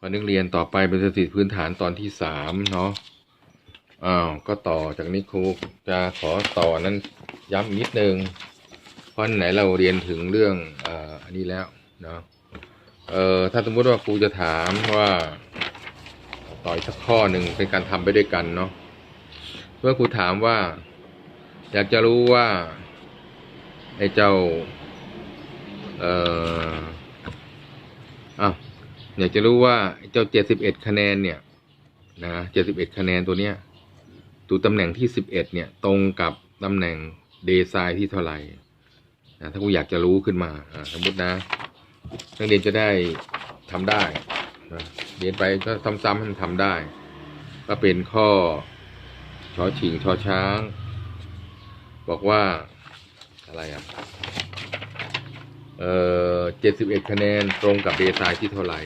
วันนักเรียนต่อไปเป็นสถิติพื้นฐานตอนที่สามเนาะ อ้าว ก็ต่อจากนี้ครูจะขอต่อนั้นย้ำนิดนึง เพราะไหนเราเรียนถึงเรื่องออันนี้แล้วเนาะ เอ่อ ถ้าสมมติว่าครูจะถามว่าต่ออีกสักข้อหนึ่งเป็นการทำไปด้วยกันเนาะ เมื่อครูถามว่า อยากจะรู้ว่าไอ้เจ้า เอ่อ อยากจะรู้ว่าเจ้าเจ็ดสิบเอ็ดคะแนนเนี่ยนะเจ็ดสิบเอ็ดคะแนนตัวเนี้ยตัวตำแหน่งที่สิบเอ็ดเนี่ยตรงกับตำแหน่งเดซายที่เท่าไหร่นะถ้ากูอยากจะรู้ขึ้นมาสมมตินะนักเรียนจะได้ทำได้นะเรียนไปก็ซ้ำๆให้มันทำได้ ก็เป็นข้อชอชิงชอช้าง บอกว่าอะไรอะเอ่อเจ็ดสิบเอ็ดคะแนนตรงกับเดซายที่เท่าไหร่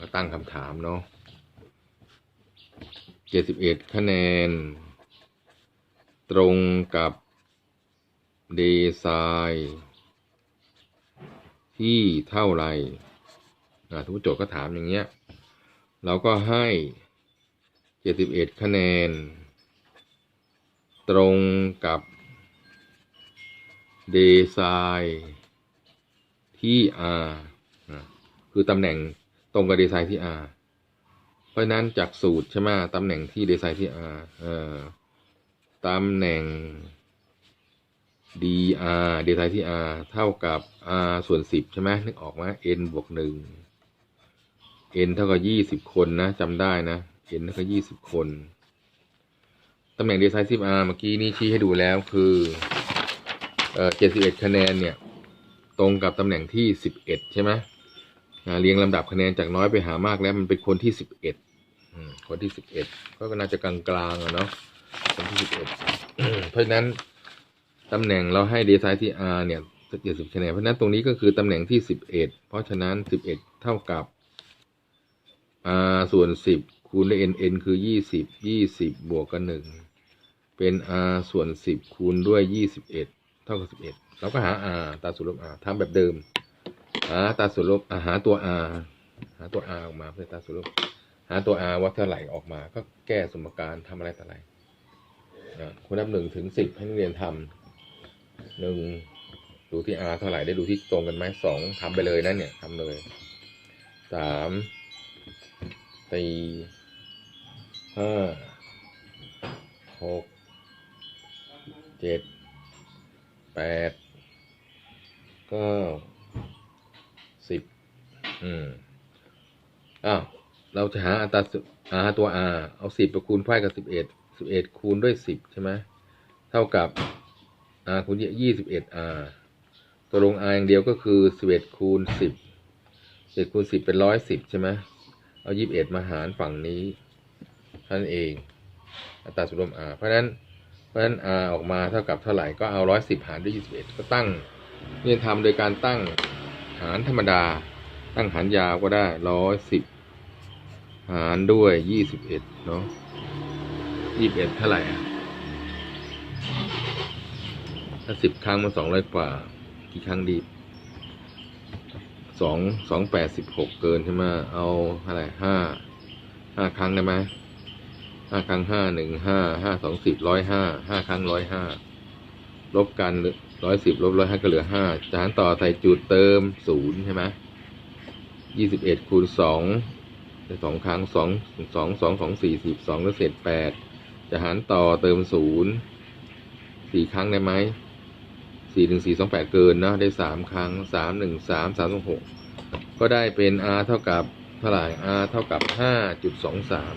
ก็ตั้งคำถามเนาะเจ็ดสิบเอ็ดคะแนน ตรงกับเดซายที่เท่าไหร่ทุกโจทย์ก็ถามอย่างเงี้ย เราก็ให้เจ็ดสิบเอ็ดคะแนน ตรงกับเดซายที่ R คือตำแหน่ง ตรงกับเดซายที่ R เพราะนั้นจากสูตรใช่ไหมตำแหน่งที่เดซายที่ R เอ่อตำแหน่ง dr เดซายที่ r เท่ากับ r ส่วนสิบใช่ไหมนึกออกไหม n บวกหนึ่ง n เท่ากับยี่สิบคนนะจำได้นะ n เท่ากับยี่สิบคนตำแหน่ง decisive r เมื่อกี้นี่ชี้ให้ดูแล้วคือเอ่อเจ็ดสิบเอ็ดคะแนนเนี่ย ตรงกับตำแหน่งที่สิบเอ็ดใช่ไหม เรียงลำดับคะแนนจากน้อยไปหามากแล้วมันเป็นคนที่สิบเอ็ดคนที่สิบเอ็ดก็น่าจะกลางๆอะเนาะคนที่สิบเอ็ดเพราะฉะนั้นตำแหน่งเราให้ design ที่ r เนี่ยเจ็ดสิบคะแนนเพราะนั้นตรงนี้ก็คือตำแหน่งที่สิบเอ็ดเพราะฉะนั้นสิบเอ็ดเท่ากับ r ส่วนสิบคูณด้วย n n คือยี่สิบยี่สิบบวกกันหนึ่งเป็น r ส่วนสิบคูณด้วยยี่สิบเอ็ดเท่ากับสิบเอ็ดเราก็หา r ตราส่วนลบ r ทำแบบเดิม หาตราส่วนลบอาหาตัว r หาตัว r ออกมาเพื่อตราส่วนลบหาตัว r ว่าเท่าไหร่ออกมา ก็แก้สมการทำอะไรต่ออะไรคุณนับหนึ่งถึงสิบให้นักเรียนทำหนึ่งดูที่ r เท่าไหร่ได้ดูที่ตรงกันไหมสองทำไปเลยนะเนี่ยทำเลยสามสี่ห้าหกเจ็ดแปดเก้า อืมอ้าวเราจะหาอัตราส่วน r ตัว r เอาสิบไปคูณไพ่กับสิบเอ็ดสิบเอ็ดคูณด้วยสิบใช่ไหมเท่ากับ r คูณยี่สิบเอ็ด r ตัวลง r อย่างเดียวก็คือสิบเอ็ดคูณสิบสิบคูณสิบเป็นร้อยสิบใช่ไหมเอายี่สิบเอ็ดมาหารฝั่งนี้นั่นเอง อัตราส่วนรวม r เพราะฉะนั้นเพราะฉะนั้น r ออกมาเท่ากับเท่าไหร่ก็เอาร้อยสิบหารด้วยยี่สิบเอ็ดก็ตั้งเรียทำโดยการตั้งหารธรรมดา ตั้งหารยาวก็ได้ร้อยสิบหารด้วยยี่สิบเอ็ดเนาะยี่สิบเอ็ดเท่าไหร่อะถ้าสิบครั้งมันสองร้อยกว่า กี่ครั้งดีสองสองแปดสิบหกเกินใช่ไหมเอาเท่าไหร่ห้าห้าครั้งได้ไหมห้าครั้งห้าหนึ่งห้าห้าสองสิบร้อยห้าห้าครั้งร้อยห้าลบกันร้อยสิบลบร้อยห้าก็เหลือห้าจานต่อใส่จุดเติมศูนย์ใช่ไหม ยี่สิบเอ็ดคูณสองได้สองครั้งสองสองสองสองสี่สิบสองแล้วเศษแปดจะหารต่อเติมศูนย์สี่ครั้งได้ไหมสี่หนึ่งสี่สองแปดเกินเนาะได้สามครั้งสามหนึ่งสามสามสองหกก็ได้เป็น r เท่ากับเท่าไหร่ r เท่ากับห้าจุดสองสาม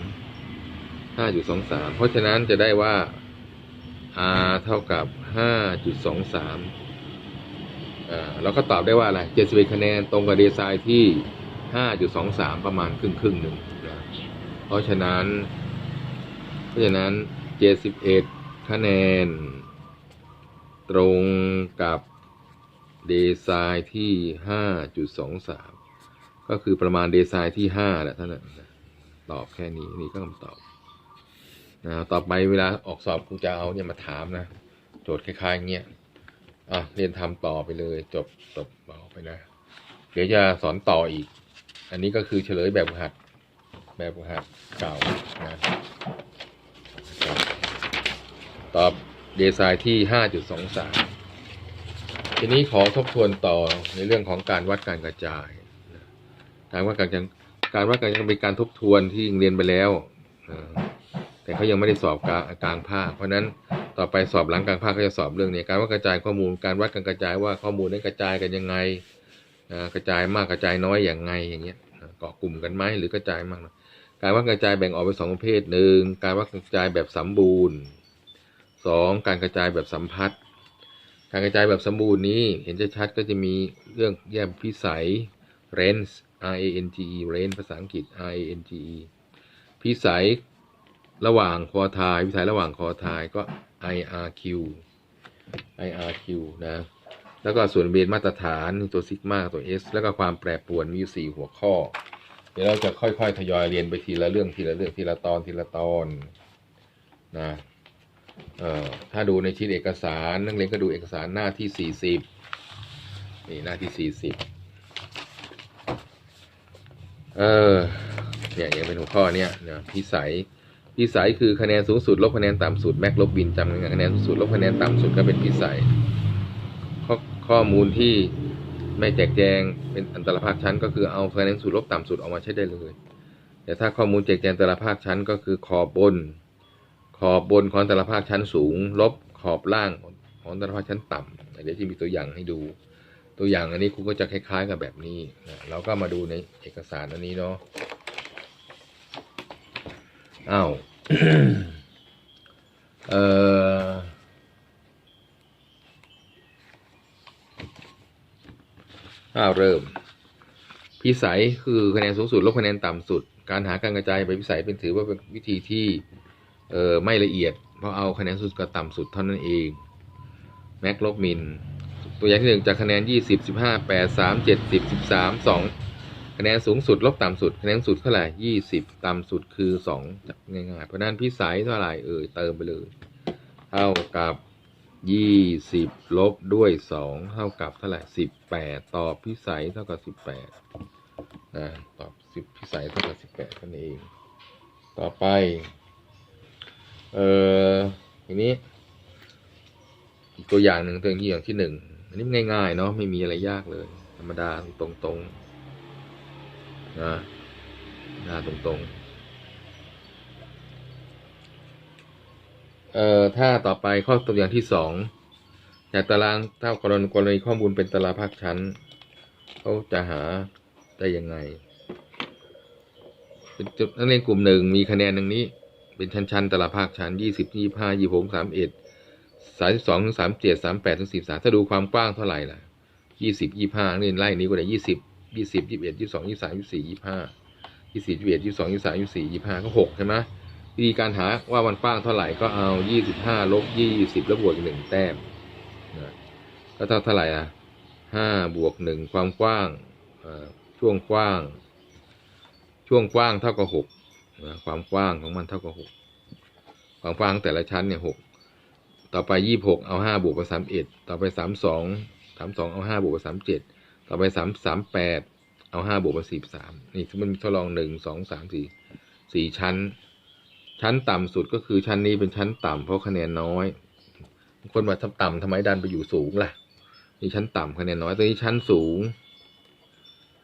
ห้าจุดสองสามเพราะฉะนั้นจะได้ว่า r เท่ากับห้าจุดสองสามอ่าเราก็ตอบได้ว่าอะไรเจ็ดสิบเอ็ดคะแนนตรงกับเดซายที่ ห้าจุดสองสามประมาณครึ่งครึ่งหนึ่งนะเพราะฉะนั้น เพราะฉะนั้นเจ็ดสิบเอ็ดคะแนน ตรงกับเดซายที่ห้าจุดสองสามก็คือประมาณเดซายที่ห้าแหละท่านนะตอบแค่นี้นี่ก็คำตอบนะต่อไปเวลาออกสอบครูจะเอาเนี่ยมาถามนะ โจทย์คล้ายๆเงี้ยอะเรียนทำต่อไปเลย จบจบต่อไปนะ เดี๋ยวจะสอนต่ออีก อันนี้ก็คือเฉลยแบบหัด แบบหัดเก่านะตอบเดซายที่ห้าจุดสองสามทีนี้ขอทบทวนต่อในเรื่องของการวัดการกระจาย การวัดการกระจายการวัดการกระจายเป็นการทบทวนที่เรียนไปแล้วแต่เขายังไม่ได้สอบกลางกลางภาค เพราะฉะนั้นต่อไปสอบหลังกลางภาคก็จะสอบเรื่องนี้การวัดกระจายข้อมูล การวัดการกระจายว่าข้อมูลนั้นกระจายกันยังไง นะกระจายมากกระจายน้อยอย่างไงอย่างเงี้ยเกาะกลุ่มกันไหมหรือกระจายมากน้อยการวัดกระจายแบ่งออกเป็นสองประเภทหนึ่งการวัดกระจายแบบสมบูรณ์สองการกระจายแบบสัมพัทธ์การกระจายแบบสมบูรณ์นี้เห็นจะชัดก็จะมีเรื่องแยกพิสัย range R A N G E range ภาษาอังกฤษ R A N G E พิสัยระหว่างคอทายพิสัยระหว่างคอทายก็ I R Q I R Q นะ แล้วก็ส่วนเบนมาตรฐานตัวซิกมาตัว S แล้วก็ความแปรปรวนมีอยู่สี่หัวข้อ เดี๋ยวเราจะค่อยๆ ทยอยเรียนไปทีละเรื่องทีละเรื่องทีละตอนทีละตอนนะเอ่อถ้าดูในชิ้นเอกสารนักเรียนก็ดูเอกสารหน้าที่สี่สิบนี่หน้าที่สี่สิบเออเนี่ยยังเป็นหัวข้อเนี่ยนะพิสัยพิสัยคือคะแนนสูงสุดลบคะแนนต่ำสุดแม็กลบบินจำกันคะแนนสูงสุดลบคะแนนต่ำสุดก็เป็นพิสัย ข้อมูลที่ไม่แจกแจงเป็นอันตรภาคชั้น ก็คือเอาคะแนนสูงสุดลบต่ำสุดออกมาใช้ได้เลย แต่ถ้าข้อมูลแจกแจงแต่ละภาคชั้นก็คือขอบบน ขอบบนของแต่ละภาคชั้นสูง ลบขอบล่างของแต่ละภาคชั้นต่ำเดี๋ยวจะมีตัวอย่างให้ดู ตัวอย่างอันนี้ครูก็จะคล้าย ๆ กับแบบนี้นะเราก็มาดูในเอกสารอันนี้เนาะอ้าวเอ่อ อ้าวเริ่ม พิสัยคือคะแนนสูงสุดลบคะแนนต่ำสุด การหาการกระจายไปพิสัยเป็นถือว่าเป็นวิธีที่เออไม่ละเอียด เพราะเอาคะแนนสูงสุดกับต่ำสุดเท่านั้นเอง แม็กลบมิน ตัวอย่างที่หนึ่งจากคะแนนยี่สิบสิบห้าแปดสามเจ็ดสิบสิบสามสองคะแนนสูงสุดลบต่ำสุด คะแนนสุดเท่าไหร่ยี่สิบต่ำสุดคือสองง่ายๆเพราะฉะนั้นพิสัยเท่าไหร่เอ่ยเติมไปเลย เท่ากับ ยี่สิบลบด้วยสองเท่ากับเท่าไหร่สิบแปดตอบพิสัยเท่ากับสิบแปดนะตอบสิบพิสัยเท่ากับสิบแปดนั่นเอง ต่อไป เอ่อทีนี้ อีกตัวอย่างหนึ่งตัวอย่างที่หนึ่งอันนี้ง่าย ๆ เนาะไม่มีอะไรยากเลย ธรรมดาตรงๆนะหน้าตรงๆ เอ่อถ้าต่อไปข้อตัวอย่างที่สองจากตารางถ้ากรณีกรณีข้อมูลเป็นตารางภาคชั้นเขาจะหาได้ยังไงเป็นจุดนักเรียนกลุ่มหนึ่งมีคะแนนดังนี้ เป็นชั้นๆแต่ละภาคชั้นยี่สิบยี่ห้ายี่หกสามเอ็ดสามสิบสองถึงสามเจ็ดสามแปดถึงสิบสามถ้าดูความกว้างเท่าไหร่ล่ะยี่สิบยี่ห้านี่ไล่นี้ก็ได้ยี่สิบยี่สิบยี่สิบเอ็ดยี่สิบสองยี่สิบสามยี่สิบสี่ยี่ห้ายี่สิบยี่สิบเอ็ดยี่สิบสองยี่สิบสามยี่สิบสี่ยี่ห้าก็หกใช่ไหม วิธีการหาว่ามันกว้างเท่าไหร่ก็เอายี่สิบห้าลบยี่สิบแล้วบวกอีกหนึ่งแต้มนะก็เท่าเท่าไหร่อะห้าบวกหนึ่งความกว้างช่วงกว้าง ช่วงกว้างเท่ากับหกนะความกว้างของมันเท่ากับหกความกว้างแต่ละชั้นเนี่ยหกต่อไปยี่หกเอาห้าบวกกับสามเอ็ดต่อไปสามสองสามสองเอาห้าบวกกับสามเจ็ดต่อไปสามสามแปดเอาห้าบวกกับสี่สามนี่มันทดลองหนึ่งสองสามสี่สี่ชั้น ชั้นต่ำสุดก็คือชั้นนี้เป็นชั้นต่ำเพราะคะแนนน้อยคนว่าถ้าต่ำทำไมดันไปอยู่สูงล่ะนี่ชั้นต่ำคะแนนน้อยตัวนี้ชั้นสูง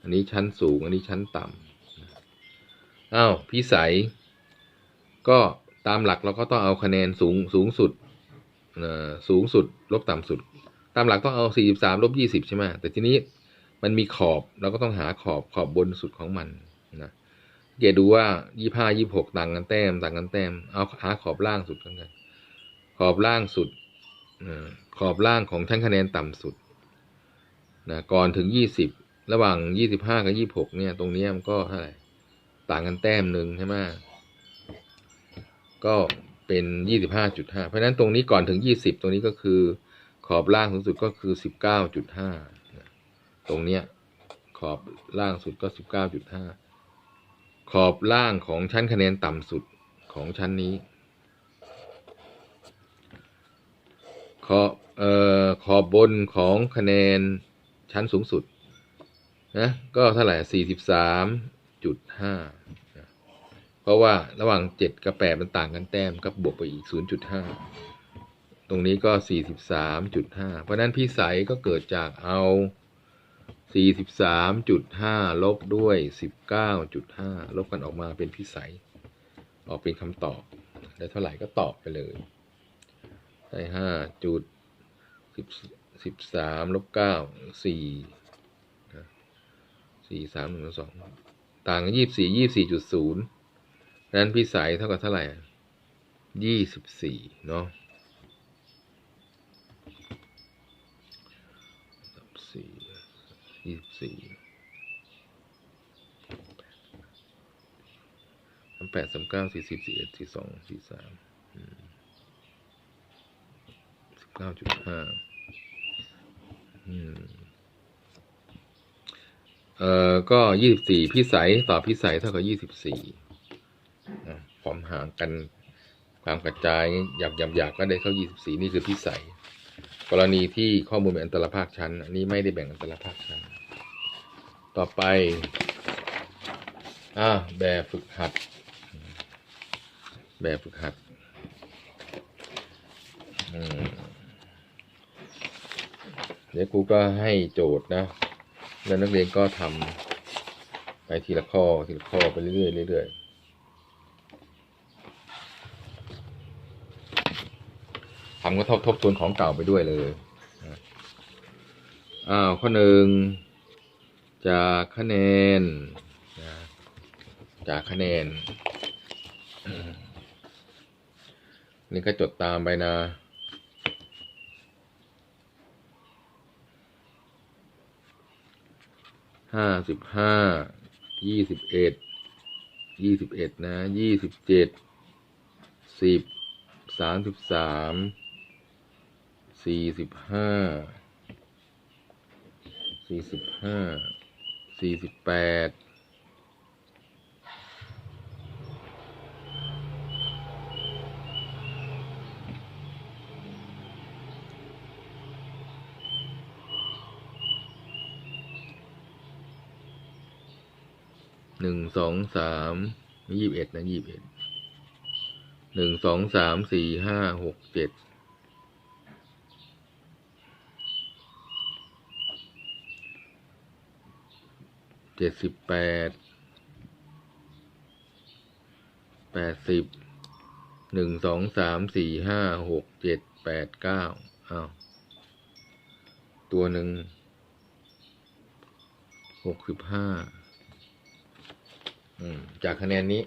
อันนี้ชั้นสูง อันนี้ชั้นต่ำอ้าวพิสัย ก็ตามหลักเราก็ต้องเอาคะแนนสูงสูงสุดอ่อสูงสุด ลบต่ำสุด ตามหลักต้องเอา 43 ลบ 20 ใช่ไหมแต่ทีนี้มันมีขอบเราก็ต้องหาขอบขอบบนสุดของมันนะ เกดดูว่า25 26ต่างกันแต้มต่างกันแต้ม เอาหาขอบล่างสุดกันกันขอบล่างสุดอ่อขอบล่างของชั้นคะแนนต่ำสุดนะก่อนถึง20ระหว่าง25กับ26เนี่ย ตรงนี้มันก็เท่าไหร่ต่างกันแต้มหนึ่งใช่ไหมก็เป็น25.5เพราะฉะนั้นตรงนี้ก่อนถึง20ตรงนี้ก็คือ ขอบล่างสูงสุดก็คือ19.5ตรงเนี้ยขอบล่างสุดก็19.5 ขอบล่างของชั้นคะแนนต่ำสุดของชั้นนี้ ขอบเอ่อขอบบนของคะแนนชั้นสูงสุดนะก็เท่าไหร่สี่สิบสามจุดห้าเพราะว่าระหว่างเจ็ดกับแปดมันต่างกันแต้มก็บวกไปอีกศูนย์จุดห้าตรงนี้ก็สี่สิบสามจุดห้าเพราะฉะนั้นพี่ใสก็เกิดจากเอา สี่สิบสามจุดห้าลบด้วยสิบเก้าจุดห้าลบกันออกมาเป็นพี่ใสออกเป็นคำตอบ ได้เท่าไหร่ก็ตอบไปเลย ได้ห้าจุดสิบสิบสามลบเก้าสี่สี่สามหนึ่งสองต่างยี่สี่ยี่สี่จุดศูนย์นั้นพี่สายเท่ากับเท่าไหร่ยี่สิบสี่เนาะสี่ ยี่สิบสี่สามแปดสามเก้าสี่สิบสี่เอ็ดสี่สองสี่สามสิบเก้าจุดห้าเอ่อ ก็ยี่สิบสี่พิสัยต่อพิสัยเท่ากับยี่สิบสี่ความห่างกันความกระจายหยับหยับหยับก็ได้เข้ายี่สิบสี่นี่คือพิสัย กรณีที่ข้อมูลเป็นอันตรภาคชั้น อันนี้ไม่ได้แบ่งอันตรภาคชั้น ต่อไป อ่า แบบฝึกหัด แบบฝึกหัด เดี๋ยวครูก็ให้โจทย์นะ แล้วนักเรียนก็ทำไปทีละข้อ ทีละข้อไปเรื่อยๆเรื่อยๆทำก็ทบทบทวนของเก่าไปด้วยเลย อ้าว ข้อหนึ่ง จากคะแนนจากคะแนน นี่ก็จดตามไปนะห้าสิบห้ายี่สิบเอ็ดยี่สิบเอ็ดนะยี่สิบเจ็ดสิบสามสิบสามสี่สิบห้าสี่สิบห้า สี่สิบแปดหนึ่งสองสามยี่สิบเอ็ดนะยี่สิบเอ็ดหนึ่งสองสามสี่ห้าหกเจ็ด เจ็ดสิบแปดแปดสิบหนึ่งสองสามสี่ห้าหกเจ็ดแปดเก้าอ้าวตัวหนึ่งหกสิบห้าอืมจากคะแนนนี้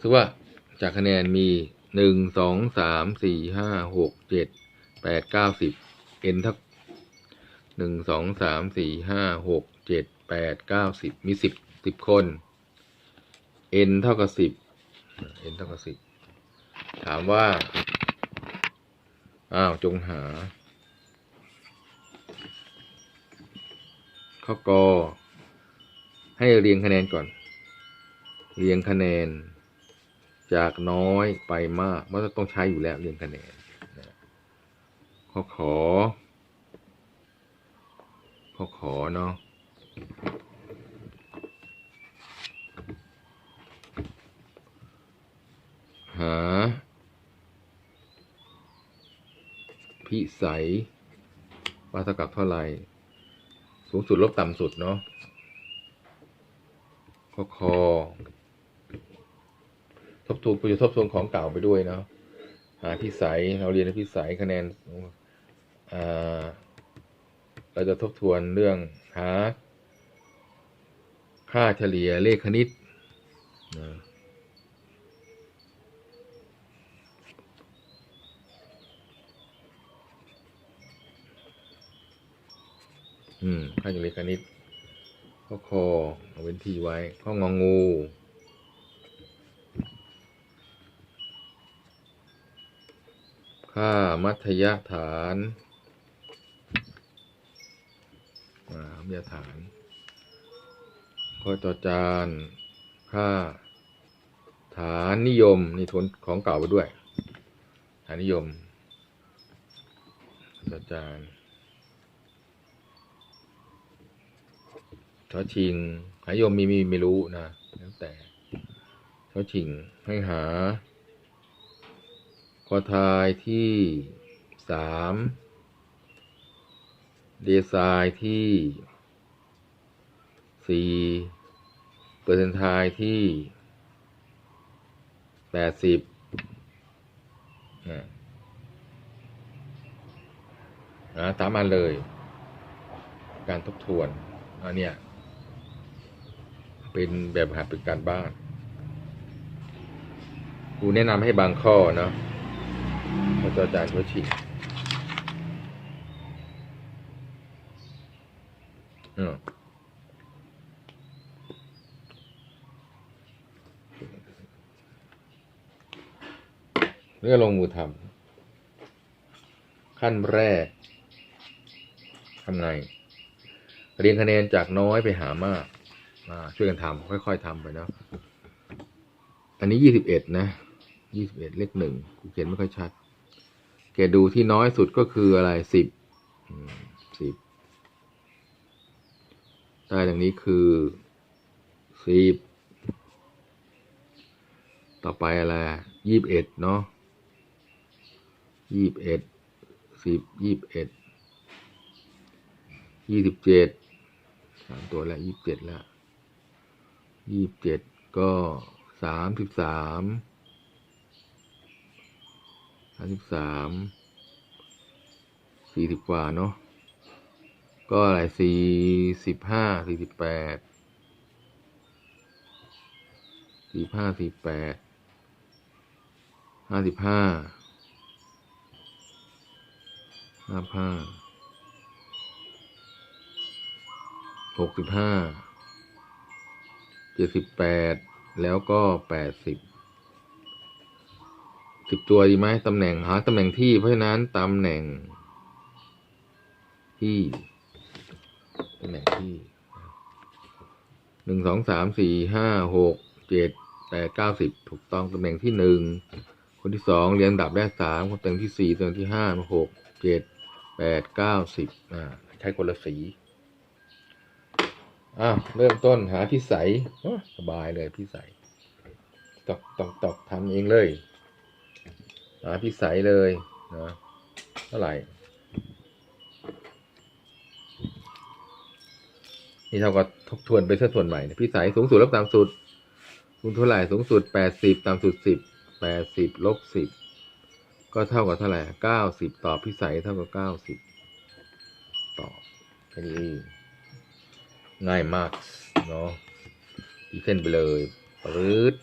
คือว่าจากคะแนนมีหนึ่งสองสามสี่ห้าหกเจ็ดแปดเก้าสิบเอ็นเท่า หนึ่งสองสามสี่ห้าหกเจ็ดแปดเก้าสิบมีสิบสิบคนเอ็นเท่ากับสิบเอ็นเท่ากับสิบถามว่า อ้าว จงหา ข้อกอให้เรียงคะแนนก่อน เรียงคะแนน จากน้อยไปมากมันต้องใช้อยู่แล้วเรียงคะแนนข้อขอ ข้อขอเนาะหา พิสัยว่าเท่ากับเท่าไหร่ สูงสุดลบต่ำสุดเนาะข้อคอ ทบทวนกูจะทบทวนของเก่าไปด้วยเนาะหาพิสัยเราเรียนพิสัยคะแนนอ่า เราจะทบทวนเรื่องหา ค่าเฉลี่ยเลขคณิตนะอืมค่าเฉลี่ยคณิตข้อคอเอาเว้นที่ไว้ ข้ององูค่ามัธยฐาน อ่ามัธยฐานข้อจอจานค่าฐานนิยมนี่ทวนของเก่าไปด้วย ฐานนิยมจอจานชอชิง หายมมีมีไม่รู้นะแล้วแต่ชอชิงให้หาคอทายที่สาม เดซายที่สี่เปอร์เซนทายที่แปดสิบนะนะตามมาเลย การทบทวนอันเนี้ยเป็นแบบหัดเป็นการบ้านครูแนะนำให้บางข้อเนาะพระอาจารย์เขาฉีก อืมเมื่องลงมือทำขั้นแรกทำไง เรียงคะแนนจากน้อยไปหามากมาช่วยกันทำค่อย ๆทำไปนะอันนี้ยี่สิบเอ็ดนะยี่สิบเอ็ดเลขหนึ่งกูเขียนไม่ค่อยชัด แกดูที่น้อยสุดก็คืออะไรสิบ ได้ดังนี้คือสิบต่อไปอะไรยี่สิบเอ็ดเนาะยี่สิบเอ็ดสิบยี่สิบเอ็ดยี่สิบเจ็ดสามตัวแล้วยี่สิบเจ็ดแล้วยี่สิบเจ็ดก็สามสิบสามสามสิบสามสี่สิบกว่าเนาะ ก็อะไรสี่สิบห้าสี่สิบแปดสี่ห้าสี่แปดห้าสิบห้าห้าห้าหกสิบห้าเจ็ดสิบแปดแล้วก็แปดสิบสิบตัวดีไหมตำแหน่งหาตำแหน่งที่เพราะฉะนั้นตำแหน่งที่ ตำแหน่งที่หนึ่งสองสามสี่ห้าหกเจ็ดแปดเก้าสิบถูกต้องตำแหน่งที่หนึ่งคนที่สองเรียงดับแรกสามคนตำแหน่งที่สี่ตำแหน่งที่ห้าหกเจ็ดแปดเก้าสิบอ่าใช้คนละสีอะเริ่มต้นหาพิสัยสบายเลยพิสัยตอกตอกตอกทำเองเลย หาพิสัยเลยนะเท่าไหร่ นี่เท่ากับทบทวนไปสักส่วนใหม่นะพิสัยสูงสุดลบต่ำสุดสูงเท่าไหร่สูงสุดแปดสิบต่ำสุดสิบแปดสิบลบสิบก็เท่ากับเท่าไหร่เก้าสิบต่อบพิสัยเท่ากับเก้าสิบต่อแค่นี้ง่ายมากเนาะอีเส้นไปเลยปรืด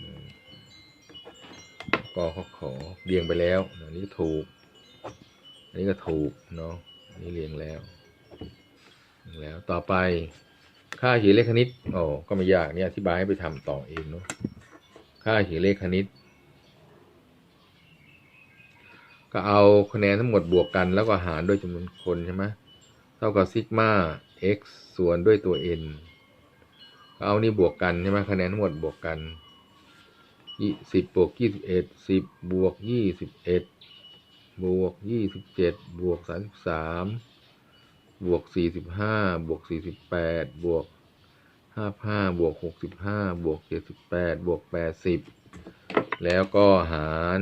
อืมก็ขอขอเรียงไปแล้ว อันนี้ถูก อันนี้ก็ถูกเนาะ นนี้เรียงแล้วเรียงแล้วต่อไปค่าเฉลี่ยเลขคณิตโอ้ก็ไม่ยากเนี่ยอธิบายให้ไปทำต่อเองเนาะค่าเฉลี่ยเลขคณิต ก็เอาคะแนนทั้งหมดบวกกันแล้วก็หารด้วยจำนวนคนใช่ไหมเท่ากับซิกมา x ส่วนด้วยตัว n ก็เอานี่บวกกันใช่ไหมคะแนนทั้งหมดบวกกันยี่สิบบวกยี่สิบเอ็ดสิบบวกยี่สิบเอ็ด บวกยี่สิบเจ็ดบวกสามสิบสามบวกสี่สิบห้าบวกสี่สิบแปดบวกห้าห้าบวกหกสิบห้าบวกเจ็ดสิบแปดบวกแปดสิบแล้วก็หาร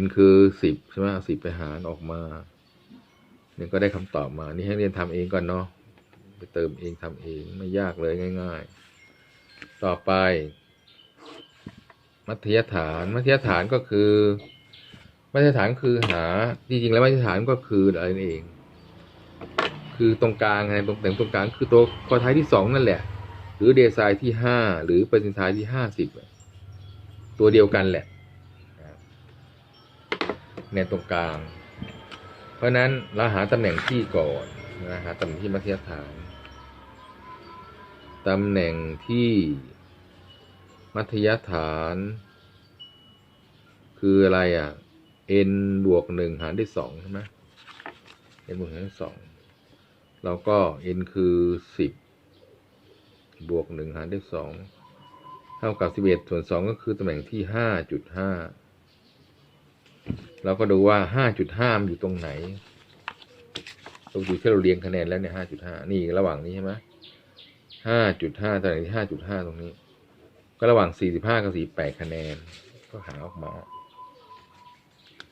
n คือสิบใช่ไหมสิบไปหารออกมาเนี่ยก็ได้คำตอบมา นี่ให้เรียนทำเองก่อนเนาะไปเติมเองทำเองไม่ยากเลยง่าย ๆ ต่อไป มัธยฐาน มัธยฐานก็คือ มัธยฐานคือหาจริงๆแล้วมัธยฐานก็คืออะไรนั่นเอง คือตรงกลางไงตรงแต่งตรงกลางคือตัวคอท้ายที่สองนั่นแหละ หรือเดซายที่ห้าหรือเปอร์เซ็นต์ทายที่ห้าสิบตัวเดียวกันแหละในตรงกลาง เพราะฉะนั้นเราหาตำแหน่งที่ก่อนนะหาตำแหน่งที่มัธยฐานตำแหน่งที่ มัธยฐาน คืออะไรอะ n บวกหนึ่งหารด้วยสองใช่ไหม n บวกหนึ่งหารด้วยสองเราก็ n คือสิบบวกหนึ่งหารด้วยสองเท่ากับสิบเอ็ดส่วนสองก็คือตำแหน่งที่ห้าจุดห้าเราก็ดูว่าห้าจุดห้ามันอยู่ตรงไหนตรงจุดที่เราเรียงคะแนนแล้วเนี่ยห้าจุดห้านี่ระหว่างนี้ใช่ไหมห้าจุดห้าตำแหน่งที่ห้าจุดห้าตรงนี้ ก็ระหว่างสี่สิบห้ากับสี่แปดคะแนน ก็หาออกมา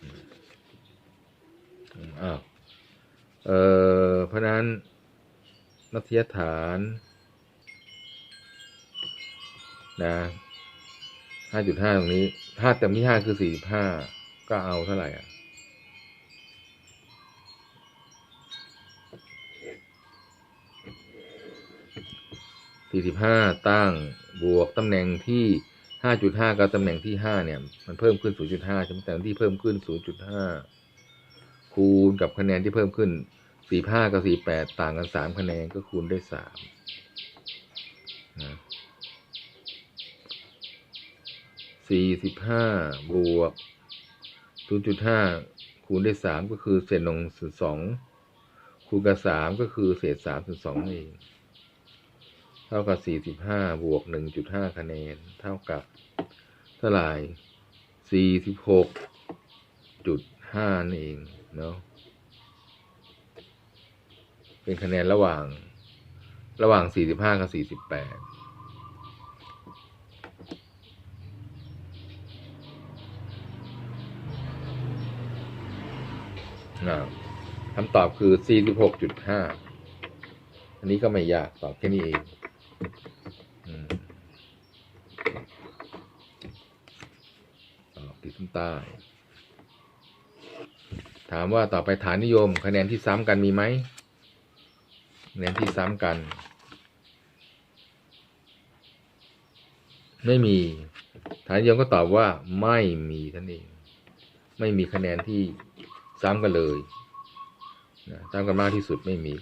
อืมอืมอ้าวเออเพราะนั้นนักวิทยฐานนะห้าจุดห้าตรงนี้ห้าเต็มที่ห้าคือสี่สิบห้าก็เอาเท่าไหร่อะสี่สิบห้าตั้ง บวกตำแหน่งที่ห้าจุดห้ากับตำแหน่งที่ห้าเนี่ย มันเพิ่มขึ้นศูนย์จุดห้าใช่ไหมแต่ที่เพิ่มขึ้นศูนย์จุดห้าคูณกับคะแนนที่เพิ่มขึ้นสี่ห้ากับสี่แปดต่างกันสามคะแนนก็คูณได้สามนะสี่สิบวกศูนย์จุดห้าคูณได้สามก็คือเศษหนึ่งส่วนสองคูณกับสามก็คือเศษสามส่วนสองเอง เท่ากับสี่สิบห้าบวกหนึ่งจุดห้าคะแนน เท่ากับเท่าไหร่สี่สิบหกจุดห้านั่นเองเนาะเป็นคะแนนระหว่าง ระหว่างสี่สิบห้ากับสี่สิบแปดนะคำตอบคือสี่สิบหกจุดห้าอันนี้ก็ไม่ยาก ตอบแค่นี้เอง ตอบติดข้างใต้ ถามว่าต่อไปฐานนิยม คะแนนที่ซ้ำกันมีไหมคะแนนที่ซ้ำกัน ไม่มี ฐานนิยมก็ตอบว่าไม่มีท่านเอง ไม่มีคะแนนที่ซ้ำกันเลยซ้ำกันมากที่สุดไม่มี